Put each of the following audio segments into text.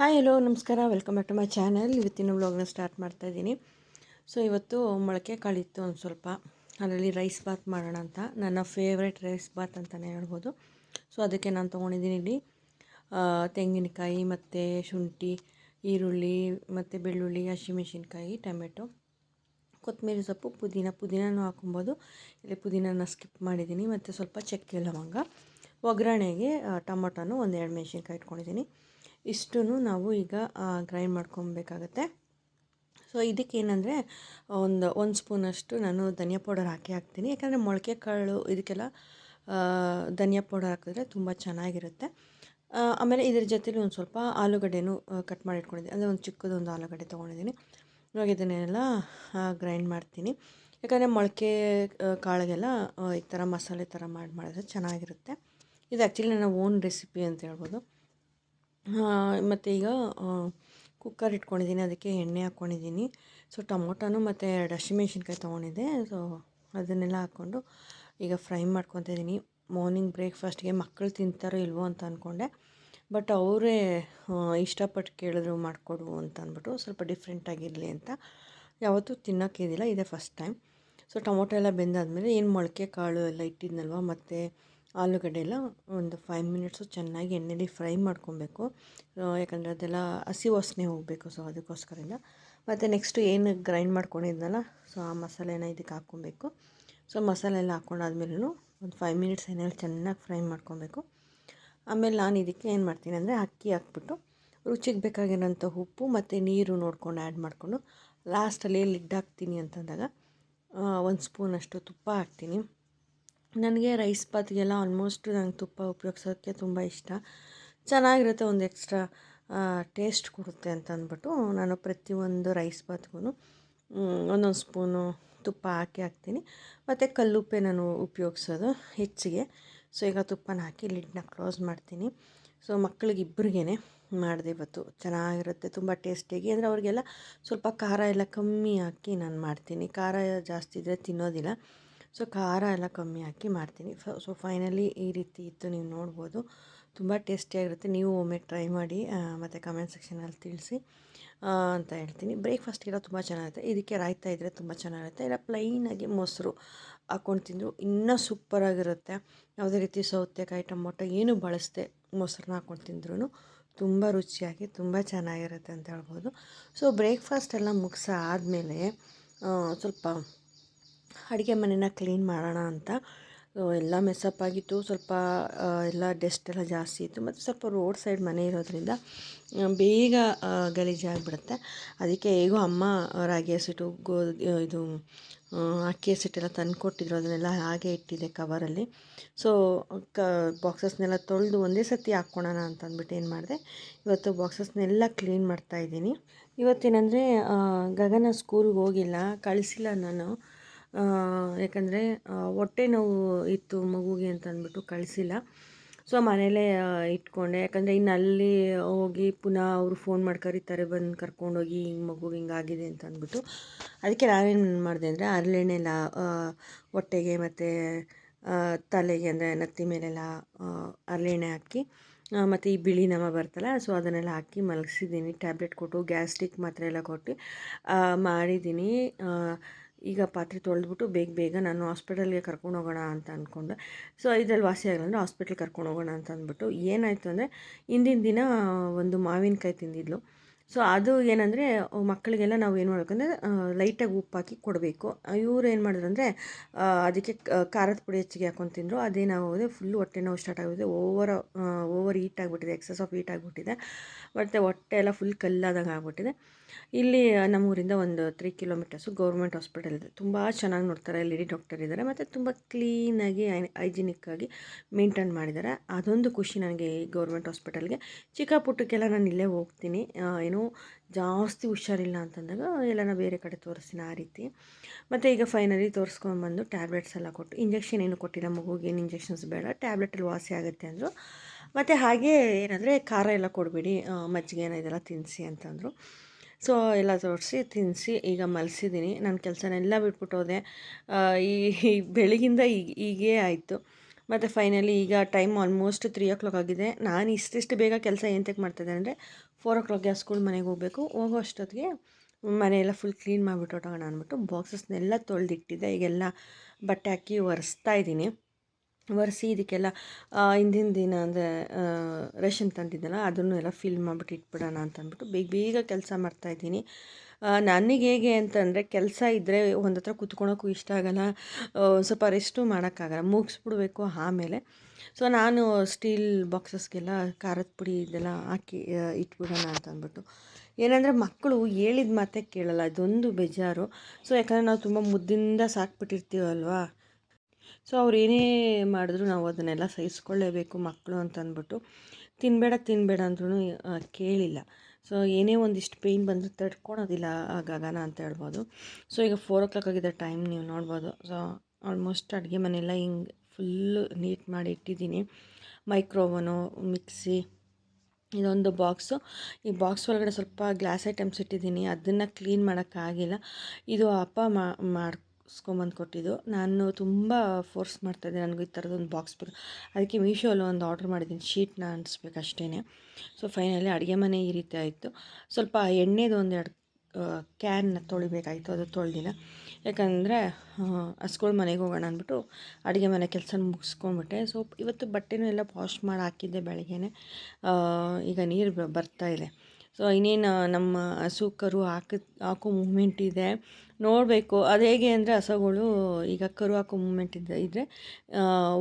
Hi hello ನಮಸ್ಕಾರ. Welcome back to my channel ಇವತ್ತಿನ ವ್ಲಾಗ್ನ ಸ್ಟಾರ್ಟ್ ಮಾಡ್ತಾ ಇದ್ದೀನಿ. ಸೊ ಇವತ್ತು ಮೊಳಕೆ ಕಾಳಿತ್ತು ಒಂದು ಸ್ವಲ್ಪ. ಅದರಲ್ಲಿ ರೈಸ್ ಬಾತ್ ಮಾಡೋಣ ಅಂತ. ನನ್ನ ಫೇವ್ರೆಟ್ ರೈಸ್ ಬಾತ್ ಅಂತಲೇ ಹೇಳ್ಬೋದು. ಸೊ ಅದಕ್ಕೆ ನಾನು ತೊಗೊಂಡಿದ್ದೀನಿ ಇಲ್ಲಿ ತೆಂಗಿನಕಾಯಿ ಮತ್ತು ಶುಂಠಿ, ಈರುಳ್ಳಿ ಮತ್ತು ಬೆಳ್ಳುಳ್ಳಿ ಹಸಿಮೆಣಸಿನ್ಕಾಯಿ ಟೊಮೆಟೊ, ಕೊತ್ತಂಬರಿ ಸೊಪ್ಪು, ಪುದೀನ. ಪುದೀನೂ ಹಾಕೊಬೋದು ಇಲ್ಲಿ ಪುದೀನನ ಸ್ಕಿಪ್ ಮಾಡಿದ್ದೀನಿ. ಮತ್ತು ಸ್ವಲ್ಪ ಚಕ್ಕೆ ಲವಂಗ, ಒಗ್ಗರಣೆಗೆ ಟೊಮೊಟೊನು ಒಂದು ಎರಡು ಮೆಣಸಿನ್ಕಾಯಿ ಇಟ್ಕೊಂಡಿದ್ದೀನಿ. ಇಷ್ಟೂ ನಾವು ಈಗ ಗ್ರೈಂಡ್ ಮಾಡ್ಕೊಬೇಕಾಗತ್ತೆ. ಸೊ ಇದಕ್ಕೇನೆಂದರೆ ಒಂದು ಒಂದು ಸ್ಪೂನಷ್ಟು ನಾನು ಧನಿಯಾ ಪೌಡರ್ ಹಾಕಿ ಹಾಕ್ತೀನಿ. ಯಾಕಂದರೆ ಮೊಳಕೆ ಕಾಳು ಇದಕ್ಕೆಲ್ಲ ಧನಿಯಾ ಪೌಡರ್ ಹಾಕಿದ್ರೆ ತುಂಬ ಚೆನ್ನಾಗಿರುತ್ತೆ. ಆಮೇಲೆ ಇದ್ರ ಜೊತೆಲಿ ಒಂದು ಸ್ವಲ್ಪ ಆಲೂಗಡ್ಡೆನೂ ಕಟ್ ಮಾಡಿ ಇಟ್ಕೊಂಡಿದ್ದೀನಿ ಅಂದರೆ ಒಂದು ಚಿಕ್ಕದೊಂದು ಆಲೂಗಡ್ಡೆ ತೊಗೊಂಡಿದ್ದೀನಿ. ಇವಾಗ ಇದನ್ನೆಲ್ಲ ಗ್ರೈಂಡ್ ಮಾಡ್ತೀನಿ. ಯಾಕಂದರೆ ಮೊಳಕೆ ಕಾಳಿಗೆಲ್ಲ ಈ ಥರ ಮಸಾಲೆ ಥರ ಮಾಡಿ, ಮಾಡಿದ್ರೆ ಚೆನ್ನಾಗಿರುತ್ತೆ. ಇದು ಆ್ಯಕ್ಚುಲಿ ನನ್ನ ಓನ್ ರೆಸಿಪಿ ಅಂತ ಹೇಳ್ಬೋದು. ಮತ್ತು ಈಗ ಕುಕ್ಕರ್ ಇಟ್ಕೊಂಡಿದ್ದೀನಿ ಅದಕ್ಕೆ ಎಣ್ಣೆ ಹಾಕ್ಕೊಂಡಿದ್ದೀನಿ ಸೊ ಟೊಮೊಟೊನು ಮತ್ತು ಎರಡು ಹಸಿಮೆಣ್ಸಿನ್ಕಾಯಿ ತೊಗೊಂಡಿದ್ದೆ. ಸೊ ಅದನ್ನೆಲ್ಲ ಹಾಕ್ಕೊಂಡು ಈಗ ಫ್ರೈ ಮಾಡ್ಕೊತಾ ಇದ್ದೀನಿ ಮಾರ್ನಿಂಗ್ ಬ್ರೇಕ್ಫಾಸ್ಟ್ಗೆ ಮಕ್ಕಳು ತಿಂತಾರೋ ಇಲ್ವೋ ಅಂತ ಅಂದ್ಕೊಂಡೆ ಬಟ್ ಅವರೇ ಇಷ್ಟಪಟ್ಟು ಕೇಳಿದ್ರು ಮಾಡಿಕೊಡು ಅಂತ ಅಂದ್ಬಿಟ್ಟು ಸ್ವಲ್ಪ ಡಿಫ್ರೆಂಟಾಗಿರಲಿ ಅಂತ. ಯಾವತ್ತೂ ತಿನ್ನೋಕ್ಕಿದ್ದಿಲ್ಲ ಇದೇ ಫಸ್ಟ್ ಟೈಮ್ ಸೊ ಟೊಮೊಟೊ ಎಲ್ಲ ಬೆಂದಾದಮೇಲೆ ಏನು ಮೊಳಕೆ ಕಾಳು ಎಲ್ಲ ಇಟ್ಟಿದ್ನಲ್ವ, ಮತ್ತು ಆಲೂಗಡ್ಡೆ ಎಲ್ಲ ಒಂದು ಫೈವ್ ಮಿನಿಟ್ಸು ಚೆನ್ನಾಗಿ ಎಣ್ಣೆಲಿ ಫ್ರೈ ಮಾಡ್ಕೊಬೇಕು. ಯಾಕಂದರೆ ಅದೆಲ್ಲ ಹಸಿ ವಾಸನೆ ಹೋಗಬೇಕು ಸೊ ಅದಕ್ಕೋಸ್ಕರದಿಂದ. ಮತ್ತು ನೆಕ್ಸ್ಟು ಏನು ಗ್ರೈಂಡ್ ಮಾಡ್ಕೊಂಡಿದ್ನಲ್ಲ ಸೊ ಆ ಮಸಾಲೆನ ಇದಕ್ಕೆ ಹಾಕ್ಕೊಬೇಕು. ಸೊ ಮಸಾಲೆ ಎಲ್ಲ ಹಾಕ್ಕೊಂಡಾದ್ಮೇಲೂ ಒಂದು ಫೈವ್ ಮಿನಿಟ್ಸ್ ಎಣ್ಣೆಲಿ ಚೆನ್ನಾಗಿ ಫ್ರೈ ಮಾಡ್ಕೊಬೇಕು. ಆಮೇಲೆ ನಾನು ಇದಕ್ಕೆ ಏನು ಮಾಡ್ತೀನಿ ಅಂದರೆ ಅಕ್ಕಿ ಹಾಕ್ಬಿಟ್ಟು ರುಚಿಗೆ ಬೇಕಾಗಿರೋಂಥ ಉಪ್ಪು ಮತ್ತು ನೀರು ನೋಡ್ಕೊಂಡು ಆ್ಯಡ್ ಮಾಡಿಕೊಂಡು ಲಾಸ್ಟಲ್ಲಿ ಲಿಡ್ ಹಾಕ್ತೀನಿ ಅಂತಂದಾಗ ಒಂದು ಸ್ಪೂನಷ್ಟು ತುಪ್ಪ ಹಾಕ್ತೀನಿ. ನನಗೆ ರೈಸ್ ಬಾತ್ಗೆಲ್ಲ ಆಲ್ಮೋಸ್ಟ್ ನಂಗೆ ತುಪ್ಪ ಉಪಯೋಗ್ಸೋಕ್ಕೆ ತುಂಬ ಇಷ್ಟ. ಚೆನ್ನಾಗಿರುತ್ತೆ ಒಂದು ಎಕ್ಸ್ಟ್ರಾ ಟೇಸ್ಟ್ ಕೊಡುತ್ತೆ ಅಂತ ಅಂದ್ಬಿಟ್ಟು ನಾನು ಪ್ರತಿಯೊಂದು ರೈಸ್ ಬಾತ್ಗೂ ಒಂದೊಂದು ಸ್ಪೂನು ತುಪ್ಪ ಹಾಕಿ ಹಾಕ್ತೀನಿ. ಮತ್ತು ಕಲ್ಲುಪ್ಪೆ ನಾನು ಉಪಯೋಗಿಸೋದು ಹೆಚ್ಚಿಗೆ. ಸೊ, ಈಗ ತುಪ್ಪನ ಹಾಕಿ ಲಿಡ್ನ ಕ್ಲೋಸ್ ಮಾಡ್ತೀನಿ. ಸೊ ಮಕ್ಕಳಿಗೆ ಇಬ್ಬರಿಗೇ ಮಾಡಿದೆ ಇವತ್ತು. ಚೆನ್ನಾಗಿರುತ್ತೆ, ತುಂಬ ಟೇಸ್ಟಿಯಾಗಿ ಅಂದರೆ ಅವ್ರಿಗೆಲ್ಲ ಸ್ವಲ್ಪ ಖಾರ ಎಲ್ಲ ಕಮ್ಮಿ ಹಾಕಿ ನಾನು ಮಾಡ್ತೀನಿ. ಖಾರ ಜಾಸ್ತಿ ಇದ್ದರೆ ತಿನ್ನೋದಿಲ್ಲ. ಸೊ, ಖಾರ ಎಲ್ಲ ಕಮ್ಮಿ ಹಾಕಿ ಮಾಡ್ತೀನಿ. ಸೊ, ಫೈನಲಿ ಈ ರೀತಿ ಇತ್ತು, ನೀವು ನೋಡ್ಬೋದು. ತುಂಬ ಟೇಸ್ಟಿಯಾಗಿರುತ್ತೆ ನೀವು ಒಮ್ಮೆ ಟ್ರೈ ಮಾಡಿ ಮತ್ತು ಕಮೆಂಟ್ ಸೆಕ್ಷನಲ್ಲಿ ತಿಳಿಸಿ ಅಂತ ಹೇಳ್ತೀನಿ. ಬ್ರೇಕ್ಫಾಸ್ಟಿಗೆಲ್ಲ ತುಂಬ ಚೆನ್ನಾಗಿರುತ್ತೆ. ಇದಕ್ಕೆ ರಾಯ್ತಾ ಇದ್ದರೆ ತುಂಬ ಚೆನ್ನಾಗಿರುತ್ತೆ. ಇಲ್ಲ ಪ್ಲೈನಾಗಿ ಮೊಸರು ಹಾಕ್ಕೊಂಡು ತಿಂದರು ಇನ್ನೂ ಸೂಪರಾಗಿರುತ್ತೆ ಯಾವುದೇ ರೀತಿ ಸೌತೆಕಾಯಿ, ಟೊಮೊಟೊ ಏನು ಬಳಸದೆ ಮೊಸರನ್ನ ಹಾಕ್ಕೊಂಡು ತಿಂದ್ರೂ ತುಂಬ ರುಚಿಯಾಗಿ, ತುಂಬ ಚೆನ್ನಾಗಿರುತ್ತೆ ಅಂತ ಹೇಳ್ಬೋದು. ಸೊ, ಬ್ರೇಕ್ಫಾಸ್ಟ್ ಎಲ್ಲ ಮುಗಿಸ ಆದಮೇಲೆ ಸ್ವಲ್ಪ ಅಡುಗೆ ಮನೆನ ಕ್ಲೀನ್ ಮಾಡೋಣ ಅಂತ. ಎಲ್ಲ ಮೆಸ್ಸಪ್ ಆಗಿತ್ತು. ಸ್ವಲ್ಪ ಎಲ್ಲ ಡಸ್ಟ್ ಎಲ್ಲ ಜಾಸ್ತಿ ಇತ್ತು. ಮತ್ತು ಸ್ವಲ್ಪ ರೋಡ್ ಸೈಡ್ ಮನೆ ಇರೋದ್ರಿಂದ ಬೇಗ ಗಲೀಜು ಗಲೀಜಾಗಿಬಿಡುತ್ತೆ ಅದಕ್ಕೆ ಹೇಗೋ ಅಮ್ಮ ರಾಗಿ ಹಸಿಟ್ಟು ಗೋ ಇದು ಅಕ್ಕಿ ಹಸಿಟ್ಟೆಲ್ಲ ತಂದು ಕೊಟ್ಟಿದ್ರು ಅದನ್ನೆಲ್ಲ ಹಾಗೆ ಇಟ್ಟಿದ್ದೆ ಕವರಲ್ಲಿ ಸೊ ಕ ಬಾಕ್ಸಸ್ನೆಲ್ಲ ತೊಳೆದು ಒಂದೇ ಸತಿ ಹಾಕ್ಕೊಳೋಣ ಅಂತ ಅಂದ್ಬಿಟ್ಟು ಏನು ಮಾಡಿದೆ, ಇವತ್ತು ಬಾಕ್ಸಸ್ನೆಲ್ಲ ಕ್ಲೀನ್ ಮಾಡ್ತಾಯಿದ್ದೀನಿ ಇವತ್ತೇನಂದರೆ ಗಗನ ಸ್ಕೂಲ್ಗೆ ಹೋಗಿಲ್ಲ. ಕಳಿಸಿಲ್ಲ ನಾನು. ಯಾಕಂದರೆ ಹೊಟ್ಟೆ ನೋವು ಇತ್ತು ಮಗುಗೆ ಅಂತ ಅಂದ್ಬಿಟ್ಟು ಕಳಿಸಿಲ್ಲ. ಸೊ, ಮನೇಲೇ ಇಟ್ಕೊಂಡೆ. ಯಾಕಂದರೆ, ಇನ್ನು ಅಲ್ಲಿ ಹೋಗಿ ಪುನಃ ಅವರು ಫೋನ್ ಮಾಡಿ ಕರೀತಾರೆ, ಬಂದು ಕರ್ಕೊಂಡೋಗಿ ಹಿಂಗೆ ಮಗುಗೆ ಹಿಂಗಾಗಿದೆ ಅಂತ ಅಂದ್ಬಿಟ್ಟು. ಅದಕ್ಕೆ ನಾವೇನು ಮಾಡಿದೆ ಅಂದರೆ ಹರಳೆಣ್ಣೆಲ್ಲ ಹೊಟ್ಟೆಗೆ ಮತ್ತು ತಲೆಗೆ ಅಂದರೆ ನತ್ತಿ ಮೇಲೆಲ್ಲ ಹರಳೆಣ್ಣೆ ಹಾಕಿ ಮತ್ತು ಈ ಬಿಳಿ ನಮ ಬರ್ತಲ್ಲ, ಸೊ ಅದನ್ನೆಲ್ಲ ಹಾಕಿ ಮಲಗಿಸಿದ್ದೀನಿ. ಟ್ಯಾಬ್ಲೆಟ್ ಕೊಟ್ಟು, ಗ್ಯಾಸ್ಟ್ರಿಕ್ ಮಾತ್ರೆ ಎಲ್ಲ ಕೊಟ್ಟು ಮಾಡಿದ್ದೀನಿ. ಈಗ ಪಾತ್ರೆ ತೊಳೆದ್ಬಿಟ್ಟು ಬೇಗ ಬೇಗ ನಾನು ಹಾಸ್ಪಿಟಲ್ಗೆ ಕರ್ಕೊಂಡು ಹೋಗೋಣ ಅಂತ ಅಂದ್ಕೊಂಡೆ ಸೊ ಇದ್ರಲ್ಲಿ ವಾಸಿ ಆಗಲ್ಲ ಅಂದರೆ ಹಾಸ್ಪಿಟ್ಲ್ ಕರ್ಕೊಂಡು ಹೋಗೋಣ ಅಂತ ಅಂದ್ಬಿಟ್ಟು ಏನಾಯಿತು ಅಂದರೆ ಹಿಂದಿನ ದಿನ ಒಂದು ಮಾವಿನಕಾಯಿ ತಿಂದಿದ್ಲು. ಸೊ ಅದು ಏನಂದರೆ ಮಕ್ಕಳಿಗೆಲ್ಲ ನಾವು ಏನು ಮಾಡಬೇಕಂದ್ರೆ ಲೈಟಾಗಿ ಉಪ್ಪು ಹಾಕಿ ಕೊಡಬೇಕು. ಇವ್ರು ಏನು ಮಾಡಿದ್ರು ಅಂದರೆ ಅದಕ್ಕೆ ಖಾರದ ಪುಡಿ ಹೆಚ್ಚಿಗೆ ಹಾಕೊಂಡು ತಿಂದರು. ಅದೇನಾಗೋಗಿದೆ ಫುಲ್ ಹೊಟ್ಟೆ ನೋವು ಸ್ಟಾರ್ಟ್ ಆಗಿದೆ ಓವರ್ ಓವರ್ ಹೀಟ್ ಆಗಿಬಿಟ್ಟಿದೆ ಎಕ್ಸಸ್ ಆಫ್ ಹೀಟ್ ಆಗಿಬಿಟ್ಟಿದೆ. ಮತ್ತು ಹೊಟ್ಟೆ ಎಲ್ಲ ಫುಲ್ ಕಲ್ಲಾದಂಗೆ ಆಗಿಬಿಟ್ಟಿದೆ. ಇಲ್ಲಿ ನಮ್ಮೂರಿಂದ ಒಂದು ತ್ರೀ ಕಿಲೋಮೀಟರ್ಸು ಗೌರ್ಮೆಂಟ್ ಹಾಸ್ಪಿಟಲ್ ಇದೆ. ತುಂಬ ಚೆನ್ನಾಗಿ ನೋಡ್ತಾರೆ. ಲೇಡಿ ಡಾಕ್ಟರ್ ಇದ್ದಾರೆ. ಮತ್ತು ತುಂಬ ಕ್ಲೀನಾಗಿ ಹೈಜಿನಿಕ್ಕಾಗಿ ಮೇಂಟೈನ್ ಮಾಡಿದ್ದಾರೆ. ಅದೊಂದು ಖುಷಿ ನನಗೆ ಈ ಗೌರ್ಮೆಂಟ್ ಹಾಸ್ಪಿಟಲ್ಗೆ ಚಿಕ್ಕ ಪುಟ್ಟಕ್ಕೆಲ್ಲ ನಾನು ಇಲ್ಲೇ ಹೋಗ್ತೀನಿ. ಆ, ಏನೋ ಜಾಸ್ತಿ ಹುಷಾರಿಲ್ಲ ಅಂತಂದಾಗ ಎಲ್ಲನ ಬೇರೆ ಕಡೆ ತೋರಿಸ್ತೀನಿ ಆ ರೀತಿ. ಮತ್ತು ಈಗ ಫೈನಲಿ ತೋರಿಸ್ಕೊಂಬಂದು ಟ್ಯಾಬ್ಲೆಟ್ಸ್ ಎಲ್ಲ ಕೊಟ್ಟು ಇಂಜೆಕ್ಷನ್ ಏನು ಕೊಟ್ಟಿಲ್ಲ, ಮಗುಗೆ ಏನು ಇಂಜೆಕ್ಷನ್ಸ್ ಬೇಡ ಟ್ಯಾಬ್ಲೆಟಲ್ಲಿ ವಾಸಿ ಆಗುತ್ತೆ ಅಂದರು. ಮತ್ತು ಹಾಗೆ ಏನಂದರೆ ಖಾರ ಎಲ್ಲ ಕೊಡಬೇಡಿ ಮಜ್ಜಿಗೆನ ಇದೆಲ್ಲ ತಿನ್ನಿಸಿ ಅಂತಂದರು. ಸೊ ಎಲ್ಲ ತೋರಿಸಿ ತಿನ್ನಿಸಿ ಈಗ ಮಲಸಿದ್ದೀನಿ. ನನ್ನ ಕೆಲಸನೆಲ್ಲ ಬಿಟ್ಬಿಟ್ಟು ಹೋದೆ ಈ ಈ ಬೆಳಗಿಂದ ಈಗ ಹೀಗೇ ಆಯಿತು. ಮತ್ತು ಫೈನಲಿ ಈಗ time almost three o'clock ಆಗಿದೆ. ನಾನು ಇಷ್ಟಿಷ್ಟು ಬೇಗ ಕೆಲಸ ಎಂತಕ್ಕೆ ಮಾಡ್ತಿದ್ದೆ ಅಂದರೆ ಫೋರ್ ಓ ಕ್ಲಾಕ್ಗೆ ಸ್ಕೂಲ್ ಮನೆಗೆ ಹೋಗಬೇಕು. ಹೋಗೋ ಅಷ್ಟೊತ್ತಿಗೆ ಮನೆಯೆಲ್ಲ ಫುಲ್ ಕ್ಲೀನ್ ಮಾಡಿಬಿಟ್ಟು ಹೊಟ್ಟೋಗೋಣ ಅಂದ್ಬಿಟ್ಟು ಬಾಕ್ಸಸ್ನೆಲ್ಲ ತೊಳೆದಿಟ್ಟಿದ್ದೆ. ಈಗೆಲ್ಲ ಬಟ್ಟೆ ಹಾಕಿ ಒರೆಸ್ತಾ ಇದ್ದೀನಿ. ಒರೆಸಿ ಇದಕ್ಕೆಲ್ಲ ಹಿಂದಿನ ದಿನ ಅಂದರೆ ರೇಷನ್ ತಂದಿದ್ದಲ್ಲ, ಅದನ್ನು ಎಲ್ಲ ಫಿಲ್ ಮಾಡಿಬಿಟ್ಟು ಇಟ್ಬಿಡೋಣ ಅಂತ ಅಂದ್ಬಿಟ್ಟು ಬೇಗ ಬೇಗ ಕೆಲಸ ಮಾಡ್ತಾಯಿದ್ದೀನಿ ನನಗೆ ಹೇಗೆ ಅಂತಂದರೆ ಕೆಲಸ ಇದ್ದರೆ ಒಂದು ಹತ್ರ ಕುತ್ಕೊಳೋಕ್ಕೂ ಇಷ್ಟ ಆಗಲ್ಲ ಸ್ವಲ್ಪ ರೆಸ್ಟು ಮಾಡೋಕ್ಕಾಗಲ್ಲ, ಮುಗಿಸ್ಬಿಡ್ಬೇಕು ಆಮೇಲೆ. ಸೊ ನಾನು ಸ್ಟೀಲ್ ಬಾಕ್ಸಸ್ಗೆಲ್ಲ ಖಾರದ ಪುಡಿ ಇದೆಲ್ಲ ಹಾಕಿ ಇಟ್ಬಿಡೋಣ ಅಂತ ಅಂದ್ಬಿಟ್ಟು ಏನಂದರೆ ಮಕ್ಕಳು ಹೇಳಿದ ಮಾತೇ ಕೇಳಲ್ಲ, ಅದೊಂದು ಬೇಜಾರು. ಸೊ ಯಾಕಂದರೆ ನಾವು ತುಂಬ ಮುದ್ದಿಂದ ಸಾಕ್ಬಿಟ್ಟಿರ್ತೀವಲ್ವಾ? ಸೊ ಅವ್ರು ಏನೇ ಮಾಡಿದ್ರು ನಾವು ಅದನ್ನೆಲ್ಲ ಸಹಿಸ್ಕೊಳ್ಳೇಬೇಕು ಮಕ್ಕಳು ಅಂತ ಅಂದ್ಬಿಟ್ಟು ತಿನ್ನಬೇಡ ತಿನ್ನಬೇಡ ಅಂದ್ರೂ ಕೇಳಿಲ್ಲ. ಸೊ ಏನೇ ಒಂದಿಷ್ಟು ಪೇಯ್ನ್ ಬಂದರೂ ತಡ್ಕೊಳೋದಿಲ್ಲ ಗಗನ ಅಂತ ಹೇಳ್ಬೋದು. ಸೊ ಈಗ ಫೋರ್ ಓ ಕ್ಲಾಕ್ ಆಗಿದೆ ಟೈಮ್ ನೀವು ನೋಡ್ಬೋದು. ಸೊ ಆಲ್ಮೋಸ್ಟ್ ಅಡುಗೆ ಮನೆಯೆಲ್ಲ ಹಿಂಗೆ ಫುಲ್ಲು ನೀಟ್ ಮಾಡಿ ಇಟ್ಟಿದ್ದೀನಿ. ಮೈಕ್ರೋವನು, ಮಿಕ್ಸಿ, ಇದೊಂದು ಬಾಕ್ಸು. ಈ ಬಾಕ್ಸ್ ಒಳಗಡೆ ಸ್ವಲ್ಪ ಗ್ಲಾಸ್ ಐಟಮ್ಸ್ ಇಟ್ಟಿದ್ದೀನಿ. ಅದನ್ನು ಕ್ಲೀನ್ ಮಾಡೋಕ್ಕಾಗಿಲ್ಲ. ಇದು ಅಪ್ಪ ಮಾಡಿಸ್ಕೊಂಬಂದು ಕೊಟ್ಟಿದ್ದು. ನಾನು ತುಂಬ ಫೋರ್ಸ್ ಮಾಡ್ತಾಯಿದ್ದೆ ನನಗೆ ಈ ಥರದೊಂದು ಬಾಕ್ಸ್ ಬೇಕು ಅದಕ್ಕೆ ಮೀಶೋಲ್ಲಿ ಒಂದು ಆರ್ಡ್ರ್ ಮಾಡಿದ್ದೀನಿ. ಶೀಟ್ನ ಅಂಟಿಸ್ಬೇಕು ಸೊ ಫೈನಲಿ ಅಡುಗೆ ಮನೆ ಈ ರೀತಿ ಆಯಿತು. ಸ್ವಲ್ಪ ಎಣ್ಣೆದು ಒಂದೆರಡು ಕ್ಯಾನ್ನ ತೊಳಿಬೇಕಾಯಿತು. ಅದು ತೊಳೆದಿಲ್ಲ. ಯಾಕಂದರೆ ಹಸ್ಗಳ ಮನೆಗೆ ಹೋಗೋಣ ಅಂದ್ಬಿಟ್ಟು ಅಡುಗೆ ಮನೆ ಕೆಲಸ ಮುಗಿಸ್ಕೊಂಬಿಟ್ಟೆ ಸೊ ಇವತ್ತು ಬಟ್ಟೆನೂ ಎಲ್ಲ ವಾಶ್ ಮಾಡಿ ಹಾಕಿದ್ದೆ ಬೆಳಗ್ಗೆನೆ. ಈಗ ನೀರು ಬರ್ತಾ ಇದೆ. ಸೊ ಇನ್ನೇನು ನಮ್ಮ ಹಸು ಕರು ಹಾಕಿದ, ಹಾಕೋ ಮೂಮೆಂಟ್ ಇದೆ. ನೋಡಬೇಕು. ಅದು ಹೇಗೆ ಅಂದರೆ ಹಸುಗಳು ಈಗ ಕರು ಹಾಕೋ ಮೂಮೆಂಟ್ ಇದ್ದ ಇದ್ದರೆ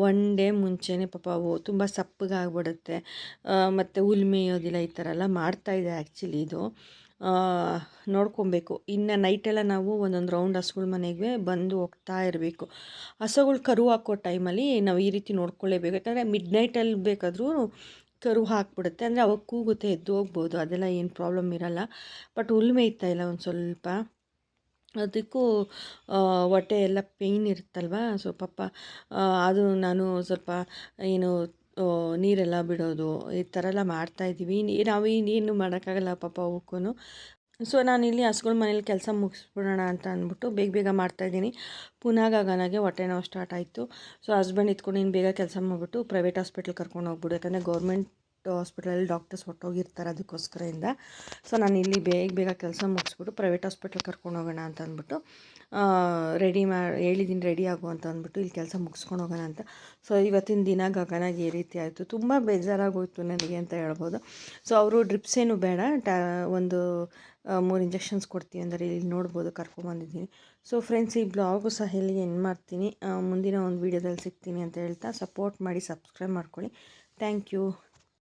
ಒನ್ ಡೇ ಮುಂಚೆನೇ ಪಾಪ ಅವು ತುಂಬ ಸಪ್ಪಗಾಗ್ಬಿಡುತ್ತೆ ಮತ್ತು ಮೇಯೋದಿಲ್ಲ ಈ ಥರ ಎಲ್ಲ ಮಾಡ್ತಾಯಿದೆ ಆ್ಯಕ್ಚುಲಿ ಇದು. ನೋಡ್ಕೊಬೇಕು. ಇನ್ನು ನೈಟೆಲ್ಲ ನಾವು ಒಂದೊಂದು ರೌಂಡ್ ಹಸುಗಳ ಮನೆಗೆ ಬಂದು ಹೋಗ್ತಾ ಇರಬೇಕು. ಹಸುಗಳು ಕರು ಹಾಕೋ ಟೈಮಲ್ಲಿ ನಾವು ಈ ರೀತಿ ನೋಡ್ಕೊಳ್ಳೇಬೇಕು ಯಾಕಂದರೆ ಮಿಡ್ ನೈಟಲ್ಲಿ ಬೇಕಾದರೂ ಕರು ಹಾಕ್ಬಿಡುತ್ತೆ. ಅಂದರೆ ಅವಾಗ ಕೂಗುತ್ತೆ, ಎದ್ದು ಹೋಗ್ಬೋದು. ಅದೆಲ್ಲ ಏನು ಪ್ರಾಬ್ಲಮ್ ಇರಲ್ಲ. ಬಟ್ ಹುಲ್ ಮೇಯ್ತಾ ಇಲ್ಲ ಒಂದು ಸ್ವಲ್ಪ. ಅದಕ್ಕೂ ಹೊಟ್ಟೆ ಎಲ್ಲ ಪೇಯ್ನ್ ಇರುತ್ತಲ್ವಾ? ಸೊ ಪಾಪ ಅದು ನಾನು ಸ್ವಲ್ಪ ಏನು ನೀರೆಲ್ಲ ಬಿಡೋದು, ಈ ಥರ ಎಲ್ಲ ಮಾಡ್ತಾಯಿದ್ದೀವಿ ನಾವು ಇನ್ನೇನು ಮಾಡೋಕ್ಕಾಗಲ್ಲ ಪಾಪ ಅವಕ್ಕೂ ಸೊ ಇಲ್ಲಿ ಹಸುಗಳ ಮನೇಲಿ ಕೆಲಸ ಮುಗಿಸ್ಬಿಡೋಣ ಅಂತ ಅಂದ್ಬಿಟ್ಟು ಬೇಗ ಬೇಗ ಮಾಡ್ತಾಯಿದ್ದೀನಿ ಪುನಃ ಗಗನಗೆ ಹೊಟ್ಟೆ ನೋವು ಸ್ಟಾರ್ಟ್ ಆಯಿತು. ಸೊ ಹಸ್ಬೆಂಡ್ ಇದ್ಕೊಂಡು ಇನ್ನು ಬೇಗ ಕೆಲಸ ಮಾಡಿಬಿಟ್ಟು ಪ್ರೈವೇಟ್ ಹಾಸ್ಪಿಟ್ಲ್ ಕರ್ಕೊಂಡು ಹೋಗ್ಬಿಡು. ಯಾಕಂದರೆ ಗೌರ್ಮೆಂಟ್ ಹಾಸ್ಪಿಟಲಲ್ಲಿ ಡಾಕ್ಟರ್ಸ್ ಹೊಟ್ಟೋಗಿರ್ತಾರೆ ಅದಕ್ಕೋಸ್ಕರದಿಂದ. ಸೊ ನಾನು ಇಲ್ಲಿ ಬೇಗ ಬೇಗ ಕೆಲಸ ಮುಗಿಸ್ಬಿಟ್ಟು ಪ್ರೈವೇಟ್ ಹಾಸ್ಪಿಟ್ಲ್ ಕರ್ಕೊಂಡು ಹೋಗೋಣ ಅಂತ ಅಂದ್ಬಿಟ್ಟು ರೆಡಿ ಮಾ ಹೇಳಿದ್ದೀನಿ ರೆಡಿ ಆಗು ಅಂತ ಅಂದ್ಬಿಟ್ಟು ಇಲ್ಲಿ ಕೆಲಸ ಮುಗಿಸ್ಕೊಂಡು ಹೋಗೋಣ ಅಂತ. ಸೊ ಇವತ್ತಿನ ದಿನ ಗಗನಾಗಿ ಈ ರೀತಿ ಆಯಿತು. ತುಂಬ ಬೇಜಾರಾಗೋಯ್ತು ನನಗೆ ಅಂತ ಹೇಳ್ಬೋದು. ಸೊ ಅವರು ಡ್ರಿಪ್ಸ್ ಏನು ಬೇಡ. ಟ್ಯಾ ಒಂದು ಮೂರು ಇಂಜೆಕ್ಷನ್ಸ್ ಕೊಡ್ತೀವಿ ಅಂದರೆ ಇಲ್ಲಿ ನೋಡ್ಬೋದು ಕರ್ಕೊಂಬಂದಿದ್ದೀನಿ ಸೊ ಫ್ರೆಂಡ್ಸ್ ಈ ಬ್ಲಾಗು ಸಹ ಇಲ್ಲಿ ಏನು ಮಾಡ್ತೀನಿ. ಮುಂದಿನ ಒಂದು ವೀಡಿಯೋದಲ್ಲಿ ಸಿಗ್ತೀನಿ ಅಂತ ಹೇಳ್ತಾ ಸಪೋರ್ಟ್ ಮಾಡಿ ಸಬ್ಸ್ಕ್ರೈಬ್ ಮಾಡ್ಕೊಳ್ಳಿ. Thank you